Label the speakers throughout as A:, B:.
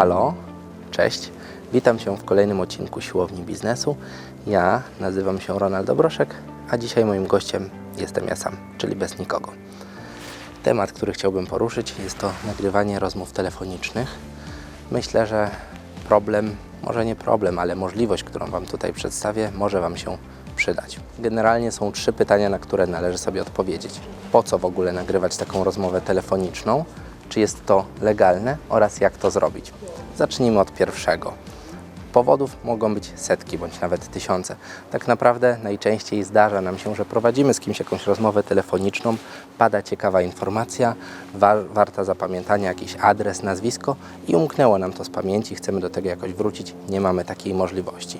A: Halo, cześć. Witam Cię w kolejnym odcinku Siłowni Biznesu. Ja nazywam się Ronald Dobroszek, a dzisiaj moim gościem jestem ja sam, czyli bez nikogo. Temat, który chciałbym poruszyć, jest to nagrywanie rozmów telefonicznych. Myślę, że problem, może nie problem, ale możliwość, którą Wam tutaj przedstawię, może Wam się przydać. Generalnie są trzy pytania, na które należy sobie odpowiedzieć. Po co w ogóle nagrywać taką rozmowę telefoniczną? Czy jest to legalne oraz jak to zrobić? Zacznijmy od pierwszego. Powodów mogą być setki bądź nawet tysiące. Tak naprawdę najczęściej zdarza nam się, że prowadzimy z kimś jakąś rozmowę telefoniczną, pada ciekawa informacja, wa- warta zapamiętania jakiś adres, nazwisko i umknęło nam to z pamięci, chcemy do tego jakoś wrócić, nie mamy takiej możliwości.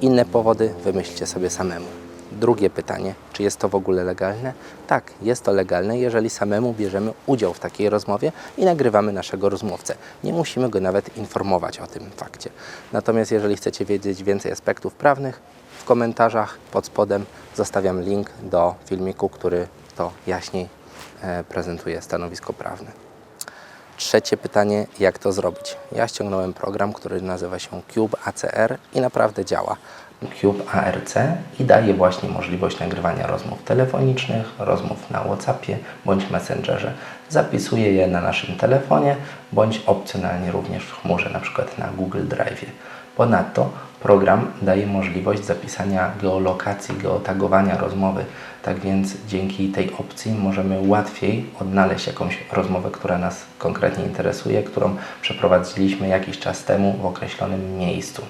A: Inne powody wymyślcie sobie samemu. Drugie pytanie, czy jest to w ogóle legalne? Tak, jest to legalne, jeżeli samemu bierzemy udział w takiej rozmowie i nagrywamy naszego rozmówcę. Nie musimy go nawet informować o tym fakcie. Natomiast jeżeli chcecie wiedzieć więcej aspektów prawnych, w komentarzach pod spodem zostawiam link do filmiku, który to jaśniej e, prezentuje stanowisko prawne. Trzecie pytanie, jak to zrobić? Ja ściągnąłem program, który nazywa się Cube ACR i naprawdę działa. Cube ARC i daje właśnie możliwość nagrywania rozmów telefonicznych, rozmów na WhatsAppie bądź Messengerze. Zapisuje je na naszym telefonie bądź opcjonalnie również w chmurze, przykład na Google Drive. Ponadto program daje możliwość zapisania geolokacji, geotagowania rozmowy. Tak więc dzięki tej opcji możemy łatwiej odnaleźć jakąś rozmowę, która nas konkretnie interesuje, którą przeprowadziliśmy jakiś czas temu w określonym miejscu.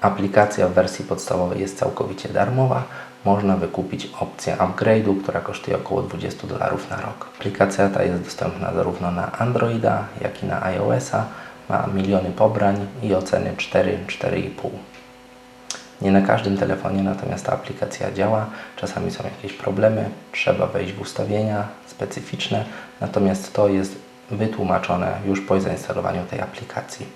A: Aplikacja w wersji podstawowej jest całkowicie darmowa. Można wykupić opcję upgrade'u, która kosztuje około 20 dolarów na rok. Aplikacja ta jest dostępna zarówno na Androida, jak i na iOS-a. Ma miliony pobrań i oceny 4-4,5. Nie na każdym telefonie natomiast ta aplikacja działa. Czasami są jakieś problemy, trzeba wejść w ustawienia specyficzne, natomiast to jest wytłumaczone już po zainstalowaniu tej aplikacji.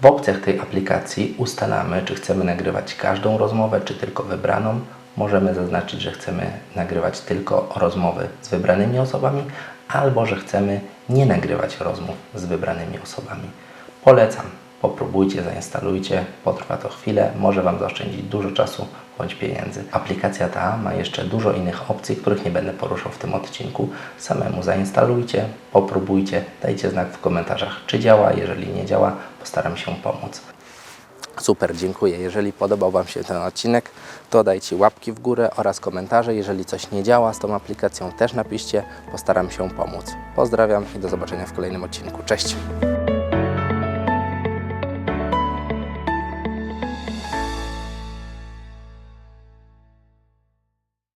A: W opcjach tej aplikacji ustalamy, czy chcemy nagrywać każdą rozmowę, czy tylko wybraną. Możemy zaznaczyć, że chcemy nagrywać tylko rozmowy z wybranymi osobami, albo że chcemy nie nagrywać rozmów z wybranymi osobami. Polecam, popróbujcie, zainstalujcie, potrwa to chwilę, może Wam zaoszczędzić dużo czasu bądź pieniędzy. Aplikacja ta ma jeszcze dużo innych opcji, których nie będę poruszał w tym odcinku. Samemu zainstalujcie, popróbujcie, dajcie znak w komentarzach, czy działa. Jeżeli nie działa, postaram się pomóc. Super, dziękuję. Jeżeli podobał Wam się ten odcinek, to dajcie łapki w górę oraz komentarze. Jeżeli coś nie działa z tą aplikacją, też napiszcie, postaram się pomóc. Pozdrawiam i do zobaczenia w kolejnym odcinku. Cześć!